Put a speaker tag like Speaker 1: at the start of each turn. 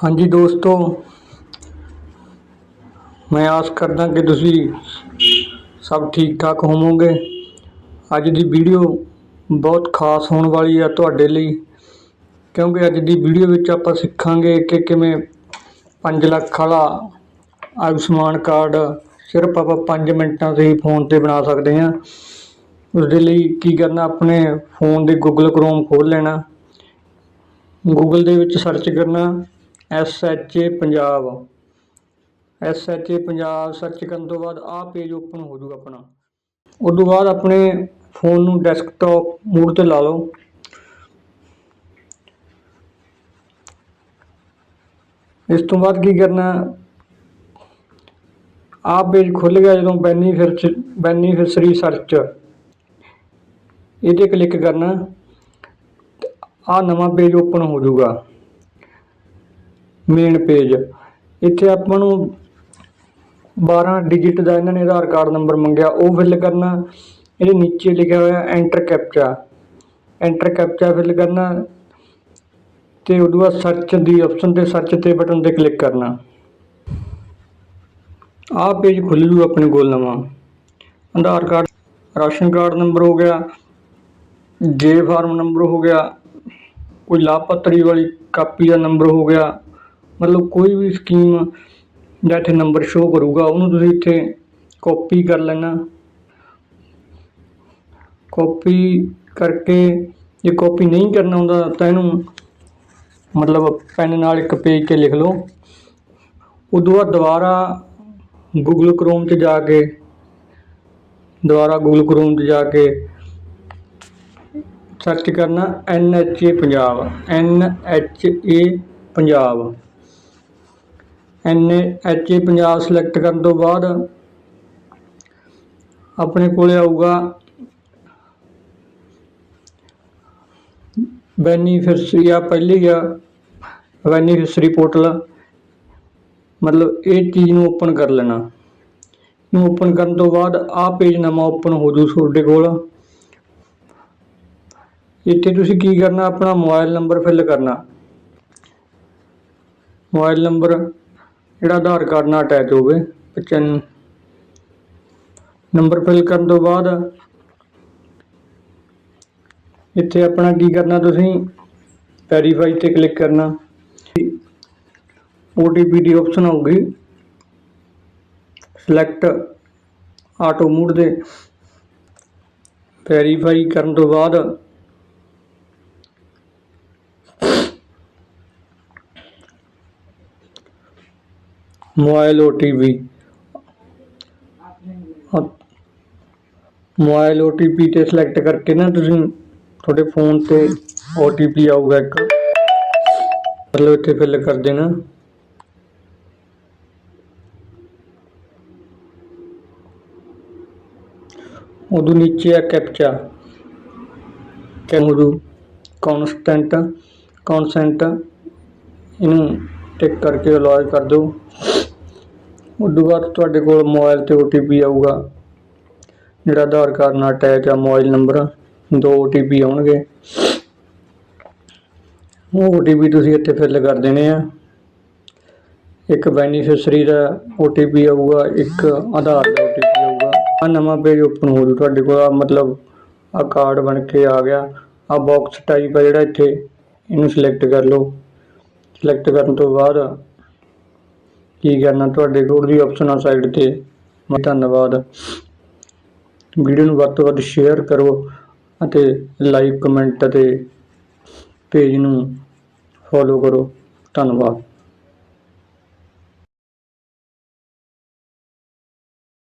Speaker 1: ਹਾਂਜੀ ਦੋਸਤੋ, ਮੈਂ ਆਸ ਕਰਦਾ ਕਿ ਤੁਸੀਂ ਸਭ ਠੀਕ ਠਾਕ ਹੋਵੋਗੇ। ਅੱਜ ਦੀ ਵੀਡੀਓ ਬਹੁਤ ਖਾਸ ਹੋਣ ਵਾਲੀ ਹੈ ਤੁਹਾਡੇ ਲਈ, ਕਿਉਂਕਿ ਅੱਜ ਦੀ ਵੀਡੀਓ ਵਿੱਚ ਆਪਾਂ ਸਿੱਖਾਂਗੇ ਕਿ ਕਿਵੇਂ 5 ਲੱਖ ਵਾਲਾ ਆਯੁਸ਼ਮਾਨ ਕਾਰਡ ਸਿਰਫ ਆਪਾਂ 5 ਮਿੰਟਾਂ 'ਤੇ ਹੀ ਫੋਨ ਤੇ ਬਣਾ ਸਕਦੇ ਹਾਂ। ਉਸ ਦੇ ਲਈ ਕੀ ਕਰਨਾ, ਆਪਣੇ ਫੋਨ ਦੇ ਗੂਗਲ ਕ੍ਰੋਮ ਖੋਲ੍ਹ ਲੈਣਾ। ਗੂਗਲ ਦੇ ਵਿੱਚ ਸਰਚ ਕਰਨਾ। S H A Punjab. S H A Punjab search ਕਰਨ ਤੋਂ ਬਾਅਦ ਆਹ ਪੇਜ ਓਪਨ ਹੋ ਜਾਊਗਾ ਆਪਣਾ। ਉਸ ਤੋਂ ਬਾਅਦ ਆਪਣੇ ਫੋਨ ਨੂੰ ਡੈਸਕਟਾਪ ਮੂਡ ਤੇ ਲਾ ਲਓ। ਇਸ ਤੋਂ ਬਾਅਦ ਕੀ ਕਰਨਾ ਆਹ ਪੇਜ ਖੁੱਲ ਗਿਆ ਜਦੋਂ ਬੈਨੀਫਿਟ ਬੈਨੀਫਿਸ਼ਰੀ ਸਰਚ ਇਹ 'ਤੇ ਕਲਿੱਕ ਕਰਨਾ ਆ ਨਵਾਂ ਪੇਜ ਓਪਨ ਹੋ ਜਾਊਗਾ। ਮੇਨ ਪੇਜ ਇੱਥੇ ਆਪਾਂ ਨੂੰ 12 ਡਿਜਿਟ ਦਾ ਇਹਨਾਂ ਨੇ ਆਧਾਰ ਕਾਰਡ ਨੰਬਰ ਮੰਗਿਆ, ਉਹ ਫਿਲ ਕਰਨਾ। ਇਹਦੇ ਨੀਚੇ ਲਿਖਿਆ ਹੋਇਆ enter captcha enter captcha fill ਕਰਨਾ ਤੇ ਉਦੋਂ ਬਾਅਦ ਸਰਚ ਦੀ ਆਪਸ਼ਨ ਤੇ ਸਰਚ ਤੇ ਬਟਨ ਤੇ ਕਲਿੱਕ ਕਰਨਾ। ਆਹ ਪੇਜ ਖੁੱਲ ਜੂ ਆਪਣੇ ਕੋਲ ਨਵਾਂ। Aadhaar card ration card number ਹੋ ਗਿਆ, ਜੇ ਫਾਰਮ ਨੰਬਰ ਹੋ ਗਿਆ, ਕੋਈ ਲਾਭਪਾਤਰੀ ਵਾਲੀ ਕਾਪੀ ਦਾ ਨੰਬਰ ਹੋ ਗਿਆ। ਮਤਲਬ ਕੋਈ ਵੀ ਸਕੀਮ ਜਾਂ ਇੱਥੇ ਨੰਬਰ ਸ਼ੋ ਕਰੂਗਾ, ਉਹਨੂੰ ਤੁਸੀਂ ਇੱਥੇ ਕਾਪੀ ਕਰ ਲੈਣਾ। ਕਾਪੀ ਕਰਕੇ ਜੇ ਕਾਪੀ ਨਹੀਂ ਕਰਨਾ ਹੁੰਦਾ ਤਾਂ ਇਹਨੂੰ ਮਤਲਬ ਪੈਨ ਨਾਲ ਇੱਕ ਪੇਜ ਤੇ ਲਿਖ ਲਓ। ਉਦੋਂ ਬਾਅਦ ਦੁਬਾਰਾ ਗੂਗਲ ਕ੍ਰੋਮ 'ਚ ਜਾ ਕੇ, ਦੁਬਾਰਾ ਗੂਗਲ ਕ੍ਰੋਮ 'ਚ ਜਾ ਕੇ ਸਰਚ ਕਰਨਾ N H A Punjab N H A Punjab. N H A Punjab select ਕਰਨ ਤੋਂ ਬਾਅਦ ਆਪਣੇ ਕੋਲੇ ਆਊਗਾ ਬੈਨੀਫਿਸ਼ਰੀ ਆ ਪਹਿਲੀ ਆ, ਬੈਨੀਫਿਸ਼ਰੀ ਪੋਰਟਲ। ਮਤਲਬ ਇਹ ਚੀਜ਼ ਨੂੰ ਓਪਨ ਕਰ ਲੈਣਾ। ਨੂੰ ਓਪਨ ਕਰਨ ਤੋਂ ਬਾਅਦ ਆਹ ਪੇਜ ਨਵਾਂ ਓਪਨ ਹੋ ਜੂ ਤੁਹਾਡੇ ਕੋਲ। ਇੱਥੇ ਤੁਸੀਂ ਕੀ ਕਰਨਾ, ਆਪਣਾ ਮੋਬਾਈਲ ਨੰਬਰ ਫਿਲ ਕਰਨਾ। ਮੋਬਾਈਲ ਨੰਬਰ ਜਿਹੜਾ ਆਧਾਰ ਕਾਰਡ ਨਾਲ ਅਟੈਚ ਹੋਵੇ 95 ਨੰਬਰ ਫਿਲ ਕਰਨ ਤੋਂ ਬਾਅਦ ਇੱਥੇ ਆਪਣਾ ਕੀ ਕਰਨਾ ਤੁਸੀਂ? ਵੈਰੀਫਾਈ ਤੇ ਕਲਿੱਕ ਕਰਨਾ। OTP ਦੀ ਆਪਸ਼ਨ ਆਊਗੀ। ਸਿਲੈਕਟ ਆਟੋ ਮੂਡ ਦੇ ਵੈਰੀਫਾਈ ਕਰਨ ਤੋਂ ਬਾਅਦ ਮੋਬਾਈਲ OTP ਮੋਬਾਈਲ OTP ਤੇ ਸਿਲੈਕਟ ਕਰਕੇ ਨਾ ਤੁਸੀਂ ਤੁਹਾਡੇ ਫੋਨ ਤੇ OTP ਆਊਗਾ ਇੱਕ। ਮਤਲਬ ਇੱਥੇ ਫਿਲ ਕਰ ਦੇਣਾ। ਉਦੋਂ ਨੀਚੇ ਆ ਕੈਪਚਾ ਕੈਮਰੂ ਕਨਸਟੈਂਟ ਕਨਸੈਂਟ ਇਹਨੂੰ ਟਿਕ ਕਰਕੇ ਅਲਾਉ ਕਰ ਦਿਓ। ਉਦੋਂ ਬਾਅਦ ਤੁਹਾਡੇ ਕੋਲ ਮੋਬਾਈਲ ਤੇ OTP ਆਊਗਾ। ਜਿਹੜਾ ਆਧਾਰ ਕਾਰਡ ਨਾਲ ਅਟੈਚ ਆ, ਮੋਬਾਈਲ ਨੰਬਰ, ਦੋ OTP ਆਉਣਗੇ। ਉਹ OTP ਤੁਸੀਂ ਇੱਥੇ ਫਿਲ ਕਰ ਦੇਣੇ ਆ। ਇੱਕ ਬੈਨੀਫਿਸ਼ਰੀ ਦਾ OTP ਆਊਗਾ, ਇੱਕ ਆਧਾਰ ਦਾ OTP ਆਊਗਾ। ਆ ਨਵਾਂ ਪੇਜ ਓਪਨ ਹੋ ਜੂ ਤੁਹਾਡੇ ਕੋਲ ਆਹ ਮਤਲਬ ਆ ਕਾਰਡ ਬਣ ਕੇ ਆ ਗਿਆ। ਆ ਬਾਕਸ ਟਾਈਪ ਆ ਜਿਹੜਾ ਇੱਥੇ, ਇਹਨੂੰ ਸਿਲੈਕਟ ਕਰ ਲਓ। ਸਿਲੈਕਟ ਕਰਨ ਤੋਂ ਬਾਅਦ ਕੀ ਕਰਨਾ ਤੁਹਾਡੇ ਕੋਲ ਦੀ ਆਪਸ਼ਨ ਆ ਸਾਈਡ ਤੇ। ਮੈਂ ਧੰਨਵਾਦ। ਵੀਡੀਓ ਨੂੰ ਵੱਧ ਤੋਂ ਵੱਧ ਸ਼ੇਅਰ ਕਰੋ ਅਤੇ ਲਾਈਕ ਕਮੈਂਟ ਅਤੇ ਪੇਜ ਨੂੰ ਫੋਲੋ ਕਰੋ। ਧੰਨਵਾਦ।